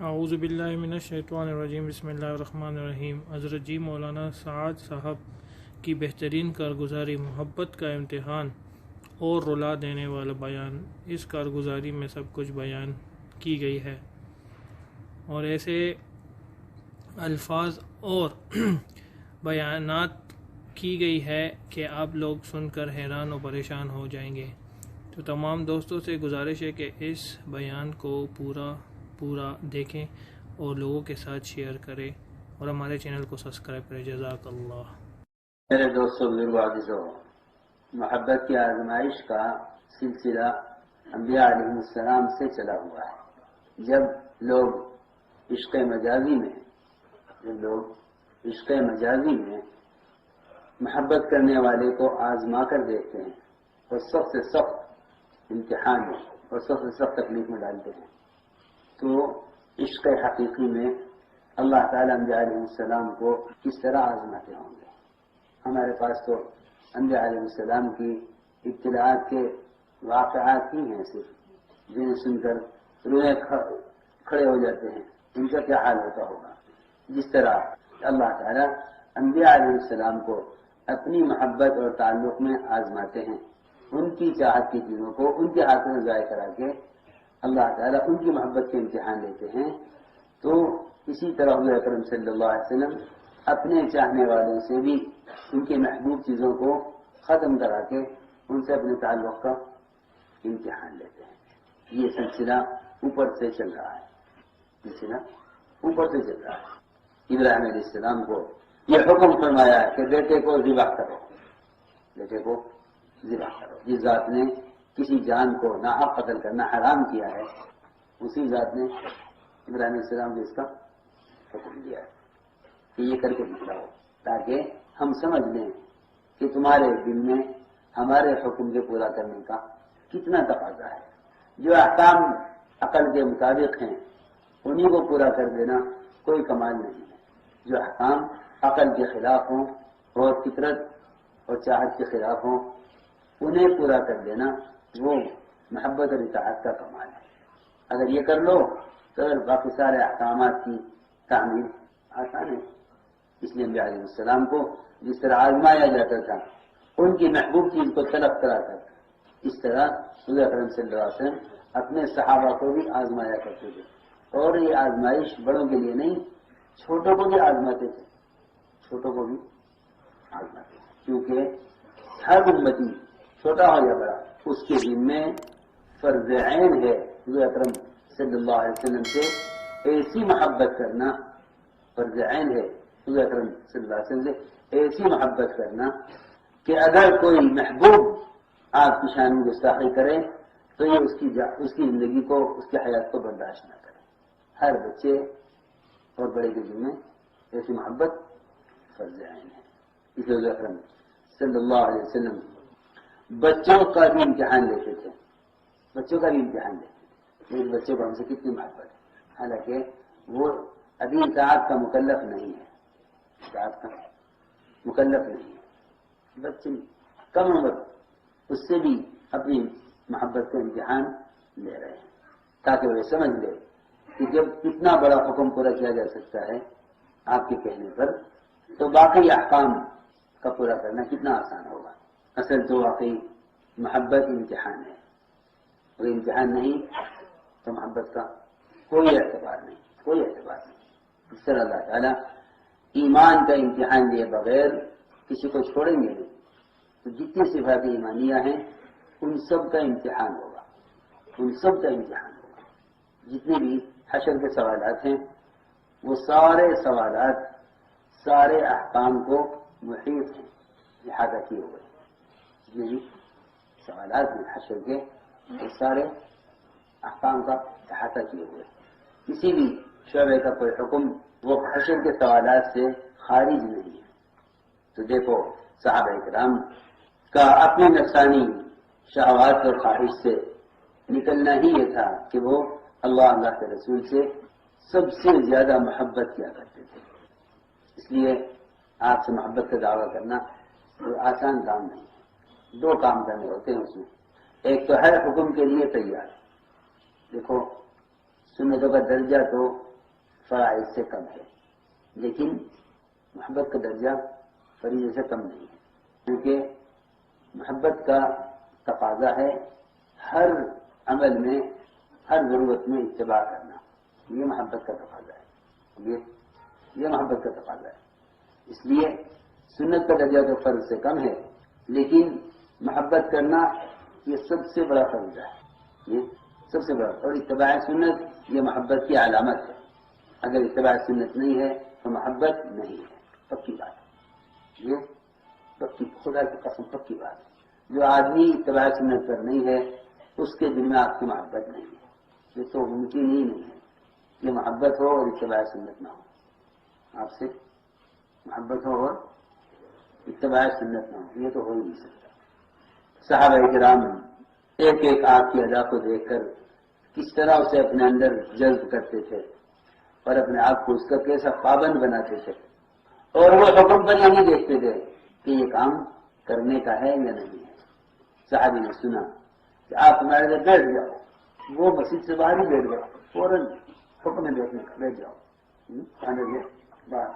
اعوذ باللہ من الشیطان الرجیم، بسم اللہ الرحمن الرحیم۔ حضرت جی مولانا سعد صاحب کی بہترین کارگزاری محبت کا امتحان اور رلا دینے والا بیان۔ اس کارگزاری میں سب کچھ بیان کی گئی ہے۔ اور ایسے الفاظ اور بیانات کی گئی ہے کہ آپ لوگ سن کر حیران و پریشان ہو جائیں گے۔ تو تمام دوستوں سے گزارش ہے کہ اس بیان کو پورا پورا دیکھیں اور لوگوں کے ساتھ شیئر کریں اور ہمارے چینل کو سبسکرائب کریں۔ جزاک اللہ۔ میرے دوستوں عزیزوں محبت کی آزمائش کا سلسلہ انبیاء علیہ السلام سے چلا ہوا ہے۔ جب لوگ عشق مجازی میں، جب لوگ عشق مجازی میں محبت کرنے والے کو آزما کر دیکھتے ہیں اور سب سے سخت امتحان میں اور سب سے سخت تکلیف میں ڈالتے ہیں۔ تو عشق حقیقی میں اللہ تعالیٰ انبیاء علیہ السلام کو کس طرح آزماتے ہوں گے؟ ہمارے پاس تو انبیاء علیہ السلام کی اطلاعات کے واقعات ہی ہیں صرف، جنہیں سن کر روئے کھڑے ہو جاتے ہیں۔ ان کا کیا حال ہوتا ہوگا؟ جس طرح اللہ تعالیٰ انبیاء علیہ السلام کو اپنی محبت اور تعلق میں آزماتے ہیں، ان کی چاہت کی چیزوں کو، ان کے ہاتھوں میں ضائع کرا کے اللہ تعالیٰ ان کی محبت کے امتحان لیتے ہیں۔ تو اسی طرح حضور اکرم صلی اللہ علیہ وسلم اپنے چاہنے والوں سے بھی ان کے محبوب چیزوں کو ختم کرا کے ان سے اپنے تعلق کا امتحان لیتے ہیں۔ یہ سلسلہ اوپر سے چل رہا ہے۔ سلسلہ اوپر سے چل رہا ہے۔ ابراہیم علیہ السلام کو یہ حکم فرمایا ہے کہ بیٹے کو ذبح کرو۔ بیٹے کو ذبح کرو۔ جس ذات نے کسی جان کو ناحق قتل کرنا حرام کیا ہے، اسی ذات نے ابراہیم علیہ السلام نے اس کا حکم دیا ہے کہ یہ کر کے دکھلاؤ تاکہ ہم سمجھ لیں کہ تمہارے دل میں ہمارے حکم کے پورا کرنے کا کتنا تقاضا ہے۔ جو احکام عقل کے مطابق ہیں انہیں کو پورا کر دینا کوئی کمال نہیں ہے۔ جو احکام عقل کے خلاف ہوں اور فطرت اور چاہت کے خلاف ہوں، انہیں پورا کر دینا وہ محبت اور اطاعت کا کمال ہے اگر یہ کر لو، تو باقی سارے احکامات کی تعمیر آسان ہے۔ اس لیے علیہ السلام کو جس طرح آزمایا جاتا تھا، ان کی محبوب چیز کو طلب کرا تھا اس طرح صلی اللہ علیہ وسلم اپنے صحابہ کو بھی آزمایا کرتے تھے۔ اور یہ آزمائش بڑوں کے لیے نہیں، چھوٹوں کو بھی آزماتے تھے۔ چھوٹوں کو بھی آزماتے تھے۔ کیونکہ ہر امتی چھوٹا ہو یا بڑا اس کے دن میں فرض عین ہے۔ حضور اکرم صلی اللہ علیہ وسلم سے ایسی محبت کرنا فرض عین ہے۔ حضور اکرم صلی اللہ علیہ وسلم سے ایسی محبت کرنا کہ اگر کوئی محبوب آپ کی شان گستاخی کرے تو یہ اس کی جا اس کی زندگی کو، اس کی حیات کو برداشت نہ کرے۔ ہر بچے اور بڑے کے ذمہ ایسی محبت فرض عین ہے۔ اس لیے اکرم صلی اللہ علیہ وسلم بچوں کا بھی امتحان لیتے تھے۔ بچوں کا بھی امتحان لیتے تھے۔ بچوں کو ہم سے کتنی محبت ہے۔ حالانکہ وہ ابھی اطاعت کا مکلف نہیں ہے۔ اطاعت کا مکلف نہیں ہے۔ بچے کم عمر اس سے بھی اپنی محبت کا امتحان لے رہے ہیں۔ تاکہ وہ سمجھ لے کہ جب اتنا بڑا حکم پورا کیا جا سکتا ہے آپ کے کہنے پر، تو باقی احکام کا پورا کرنا کتنا آسان ہوگا۔ اصل تو واقعی محبت امتحان ہے. اور امتحان نہیں تو محبت کا کوئی اعتبار نہیں. کوئی اعتبار نہیں. اس طرح اللہ تعالیٰ ایمان کا امتحان لیے بغیر کسی کو چھوڑیں گے نہیں. تو جتنی صفات ایمانیاں ہیں، ان سب کا امتحان ہوگا. ان سب کا امتحان ہوگا. جتنے بھی حشر کے سوالات ہیں، وہ سارے سوالات، سارے احکام کو محیط ہیں. لہٰذا کیے ہوئے جتنے سوالات ہیں حشر کے وہ سارے احکام کا احاطہ کیے ہوئے۔ کسی بھی شعبے کا کوئی حکم وہ حشر کے سوالات سے خارج نہیں ہے۔ تو دیکھو، صحابہ اکرام کا اپنی نفسانی شہوات اور خواہش سے نکلنا ہی یہ تھا کہ وہ اللہ اللہ کے رسول سے سب سے زیادہ محبت کیا کرتے تھے۔ اس لیے آپ سے محبت کا دعویٰ کرنا کوئی آسان کام نہیں۔ دو کام کرنے ہوتے ہیں اس میں۔ ایک تو ہر حکم کے لیے تیار۔ دیکھو، سنتوں کا درجہ تو فرائض سے کم ہے، لیکن محبت کا درجہ فریضے سے کم نہیں ہے۔ کیونکہ محبت کا تقاضا ہے ہر عمل میں، ہر ضرورت میں اتباع کرنا۔ یہ محبت کا تقاضا ہے۔ یہ یہ محبت کا تقاضا ہے۔ اس لیے سنت کا درجہ تو فرض سے کم ہے، لیکن محبت کرنا یہ سب سے بڑا فرض ہے۔ یہ سب سے بڑا۔ اور اتباع سنت یہ محبت کی علامت ہے۔ اگر اتباع سنت نہیں ہے تو محبت نہیں ہے۔ پکی بات۔ یہ پکی، خدا کی قسم پکی بات۔ ہے جو آدمی اتباع سنت پر نہیں ہے، اس کے دل میں آپ کی محبت نہیں ہے۔ یہ تو ممکن ہی نہیں ہے۔ کہ محبت ہو اور اتباع سنت نہ ہو۔ آپ سے محبت ہو اور اتباع سنت نہ ہو۔ یہ تو ہو ہی نہیں سکتا۔ صحابہ کرام ایک ایک آپ کی ادا کو دیکھ کر کس طرح اسے اپنے اندر جذب کرتے تھے اور اپنے آپ کو اس کا کیسا پابند بناتے تھے اور وہ حکم پر یہ نہیں دیکھتے تھے کہ یہ کام کرنے کا ہے یا نہیں ہے۔ صحابی نے سنا کہ آپ ہمارے لیے بیٹھ جاؤ۔ وہ مسجد سے باہر ہی بیٹھ گیا فوراً حکم میں بیٹھنے کا بیٹھ جاؤ۔ کھانے کے باہر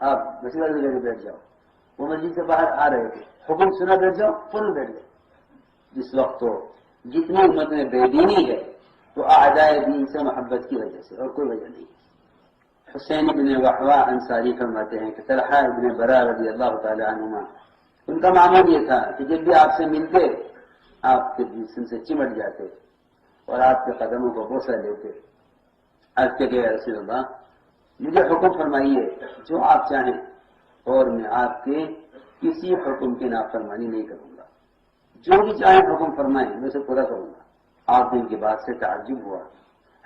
آپ مسجد والے بیٹھ جاؤ۔ وہ مسجد سے باہر آ رہے تھے۔ حکم سنا بیٹھ جاؤ، فوراً بیٹھ گئے۔ جس وقت تو جتنی امت میں بے دینی ہے، تو آدائے دین سے محبت کی وجہ سے، اور کوئی وجہ نہیں۔ حسین ابن وحوا انصاری فرماتے ہیں کہ طلحہ ابن برا رضی اللہ تعالی عنہما، ان کا معمول یہ تھا کہ جب بھی آپ سے ملتے، آپ کے جسم سے چمٹ جاتے اور آپ کے قدموں کو بوسہ لیتے آج کے گئے رسول اللہ، مجھے حکم فرمائیے، جو آپ چاہیں، اور میں آپ کے کسی حکم کی نافرمانی نہیں کروں گا۔ جو بھی چاہیں حکم فرمائیں میں اسے پورا کروں گا۔ آپ دن کی بات سے تعجب ہوا۔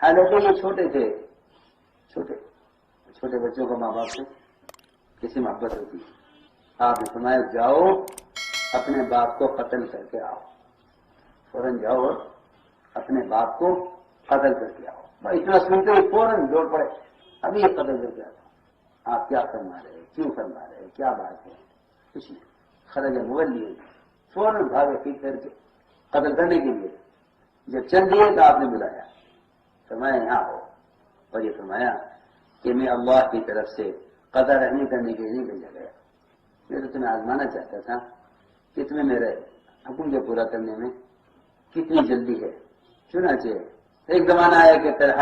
حالانکہ یہ چھوٹے تھے۔ چھوٹے چھوٹے بچوں کو ماں باپ سے کسی محبت ہوتی ہے۔ آپ نے فرمایا، جاؤ، اپنے باپ کو قتل کر کے آؤ۔ فوراً جاؤ اور اپنے باپ کو قتل کر کے آؤ۔ اتنا سنتے ہی فوراً جوڑ پڑے۔ ابھی یہ قتل کر کے آتا آپ کیا فرما رہے کیوں فرما رہے کیا بات ہے؟ کچھ نہیں۔ خرج مغل لیے فوراً بھاگے پی کر کے قتل کرنے کے لیے جب چل دیے تو آپ نے بلایا۔ فرمایا، یہاں ہو۔ اور یہ فرمایا کہ میں اللہ کی طرف سے قدر رہنے کرنے کے لیے بھیجا گیا۔ میں تو تمہیں آزمانا چاہتا تھا کہ تمہیں میرے حکم کے پورا کرنے میں کتنی جلدی ہے۔ چنانچہ ایک زمانہ آیا کہ طرح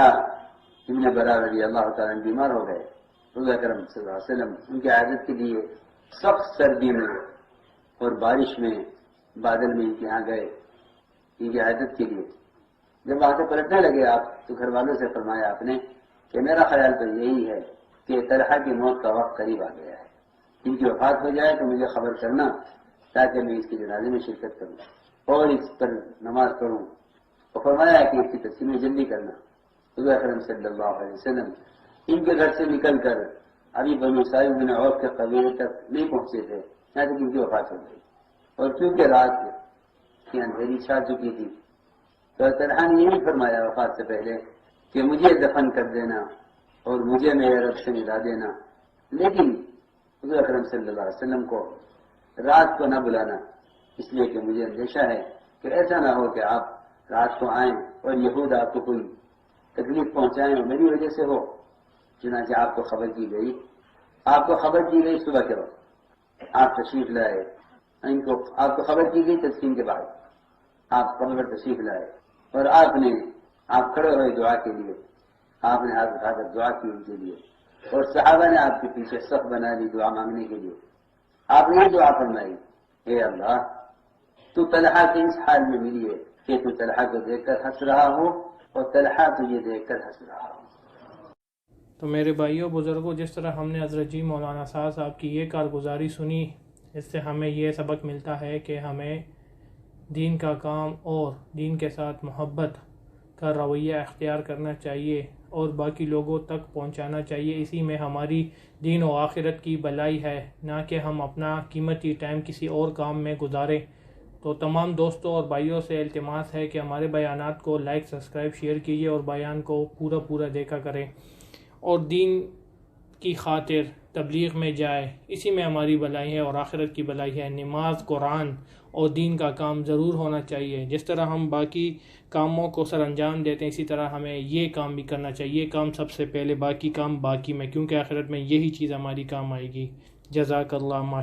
ابن برا رضی اللہ تعالیٰ بیمار ہو گئے۔ رضا کرم صلی اللہ علیہ وسلم ان کی عادت کے لیے سخت سردی میں اور بارش میں بادل میں ان کے یہاں گئے، ان کی عادت کے لیے۔ جب وہاں سے پلٹنے لگے آپ، تو گھر والوں سے فرمایا آپ نے کہ میرا خیال تو یہی ہے کہ طرح کی موت کا وقت قریب آ گیا ہے۔ ان کی وفات ہو جائے تو مجھے خبر کرنا تاکہ میں اس کے جنازے میں شرکت کروں اور اس پر نماز پڑھوں۔ اور فرمایا کہ اس کی تقسیم جلدی کرنا۔ خدا کرم صلی اللہ علیہ وسلم ان کے گھر سے نکل کر ابھی بنو صاحب بن عوف کے قبیلے تک نہیں پہنچے تھے یہاں تک ان کی وفات ہو گئی۔ اور کیونکہ رات کی اندھیری چھا چکی تھی، تو طرح نے یہ بھی فرمایا وفات سے پہلے کہ مجھے دفن کر دینا اور مجھے میرے رب سے ملا دینا۔ لیکن حضور اکرم صلی اللہ علیہ وسلم کو رات کو نہ بلانا اس لیے کہ مجھے اندیشہ ہے کہ ایسا نہ ہو کہ آپ رات کو آئیں اور یہود آپ کو کوئی تکلیف پہنچائیں اور میری وجہ سے ہو۔ چنانچہ آپ کو خبر کی گئی، آپ کو خبر کی گئی صبح کے وقت۔ آپ تشریف لائے ان کو آپ کو خبر کی گئی تسکین کے بعد۔ آپ قبر پر تشریف لائے۔ اور آپ نے آپ کھڑے ہوئے دعا کے لیے۔ آپ نے ہاتھ اٹھا کر دعا کی ان کے لیے۔ اور صحابہ نے آپ کے پیچھے سخت بنا لی دعا مانگنے کے لیے۔ آپ نے دعا فرمائی۔ اے اللہ، تو طلحہ کے اس حال میں ملی ہے کہ تو طلحہ کو دیکھ کر ہنس رہا ہو اور طلحہ تجھے دیکھ کر ہنس رہا ہو۔ تو میرے بھائیوں بزرگوں جس طرح ہم نے حضرت جی مولانا صاحب صاحب کی یہ کارگزاری سنی اس سے ہمیں یہ سبق ملتا ہے کہ ہمیں دین کا کام اور دین کے ساتھ محبت کا رویہ اختیار کرنا چاہیے اور باقی لوگوں تک پہنچانا چاہیے۔ اسی میں ہماری دین و آخرت کی بلائی ہے، نہ کہ ہم اپنا قیمتی ٹائم کسی اور کام میں گزاریں۔ تو تمام دوستوں اور بھائیوں سے التماس ہے کہ ہمارے بیانات کو لائک، سبسکرائب، شیئر کیجیے اور بیان کو پورا پورا دیکھا کریں۔ اور دین کی خاطر تبلیغ میں جائے، اسی میں ہماری بلائی ہے اور آخرت کی بلائی ہے۔ نماز، قرآن اور دین کا کام ضرور ہونا چاہیے۔ جس طرح ہم باقی کاموں کو سر انجام دیتے ہیں، اسی طرح ہمیں یہ کام بھی کرنا چاہیے۔ یہ کام سب سے پہلے باقی کام باقی میں، کیونکہ آخرت میں یہی چیز ہماری کام آئے گی۔ جزاک اللہ ما